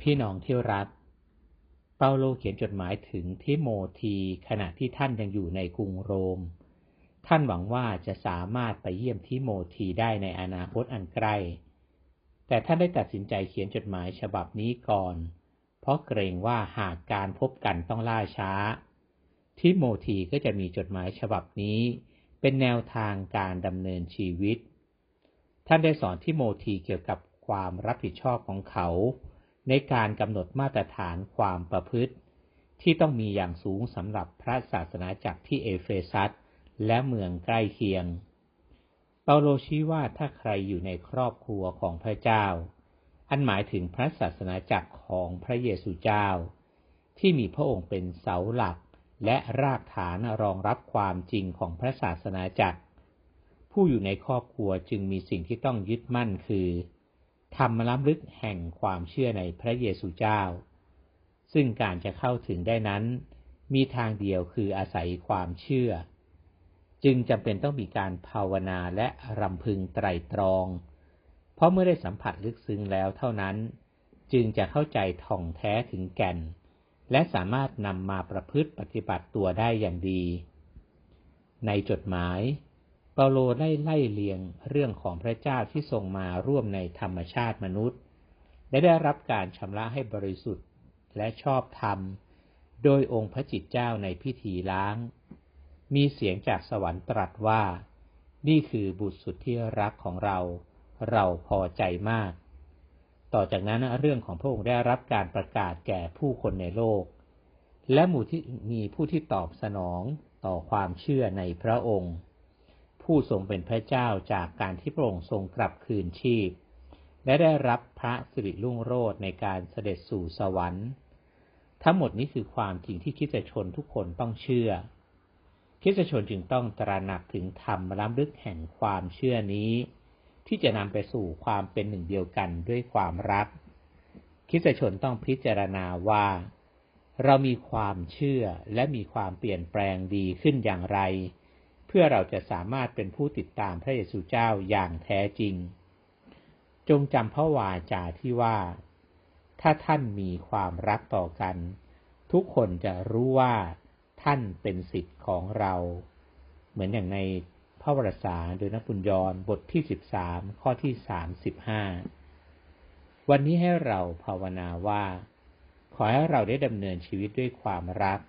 พี่น้องที่รัก เปาโลเขียนจดหมายถึงทิโมธีขณะที่ท่านยังอยู่ในกรุงโรม ท่านหวังว่าจะสามารถไปเยี่ยมทิโมธีได้ในอนาคตอันใกล้ แต่ท่านได้ตัดสินใจเขียนจดหมายฉบับนี้ก่อน เพราะเกรงว่าหากการพบกันต้องล่าช้า ทิโมธีก็จะมีจดหมายฉบับนี้ เป็นแนวทางการดำเนินชีวิต ท่านได้สอนทิโมธีเกี่ยวกับความรับผิดชอบของเขา ในการกำหนดมาตรฐานความประพฤติ ที่ต้องมีอย่างสูงสำหรับพระศาสนาจักรที่เอเฟซัสและเมืองใกล้เคียง เปาโลชี้ว่าถ้าใครอยู่ในครอบครัวของพระเจ้า อันหมายถึงพระศาสนาจักรของพระเยซูเจ้า ที่มีพระองค์เป็นเสาหลักและรากฐานรองรับความจริงของพระศาสนาจักร ผู้อยู่ในครอบครัวจึงมีสิ่งที่ต้องยึดมั่นคือ ธรรมล้ำลึกแห่งความเชื่อในพระเยซูเจ้า ซึ่งการจะเข้าถึงได้นั้น มีทางเดียวคืออาศัยความเชื่อ จึงจำเป็นต้องมีการภาวนาและรำพึงไตรตรอง เพราะเมื่อได้สัมผัสลึกซึ้งแล้วเท่านั้น จึงจะเข้าใจท่องแท้ถึงแก่น และสามารถนำมาประพฤติปฏิบัติตัวได้อย่างดี ในจดหมาย เปาโลได้ไล่เลียงเรื่องของพระเจ้าที่ทรงมาร่วมในธรรมชาติมนุษย์ และได้รับการชำระให้บริสุทธิ์และชอบธรรม โดยองค์พระจิตเจ้าในพิธีล้าง มีเสียงจากสวรรค์ตรัสว่า นี่คือบุตรสุดที่รักของเรา เราพอใจมาก ต่อจากนั้นเรื่องของพระองค์ได้รับการประกาศแก่ผู้คนในโลก และหมู่ที่มีผู้ที่ตอบสนองต่อความเชื่อในพระองค์ ผู้ทรงเป็นพระเจ้าจากการที่พระองค์ทรงกลับคืนชีพ และได้รับพระสิริรุ่งโรจน์ในการเสด็จสู่สวรรค์ ทั้งหมดนี้คือความจริงที่คิดจะชนทุกคนต้องเชื่อ คิดจะชนจึงต้องตระหนักถึงธรรมล้ำลึกแห่งความเชื่อนี้ ที่จะนำไปสู่ความเป็นหนึ่งเดียวกันด้วยความรัก คิดจะชนต้องพิจารณาว่าเรามีความเชื่อและมีความเปลี่ยนแปลงดีขึ้นอย่างไร เพื่อเราจะสามารถเป็นผู้ติดตามพระเยซูเจ้าอย่างแท้จริง จงจำพระวาจาที่ว่า ถ้าท่านมีความรักต่อกัน ทุกคนจะรู้ว่าท่านเป็นสิทธิ์ของเรา เหมือนอย่างในพระวรสารโดยนปุญยรบทที่สิบสามข้อที่สามสิบห้าวันนี้ให้เราภาวนาว่า ขอให้เราได้ดำเนินชีวิตด้วยความรัก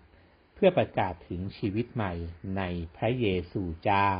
พื่อประกาศถึงชีวิตใหม่ในพระเยซูเจ้า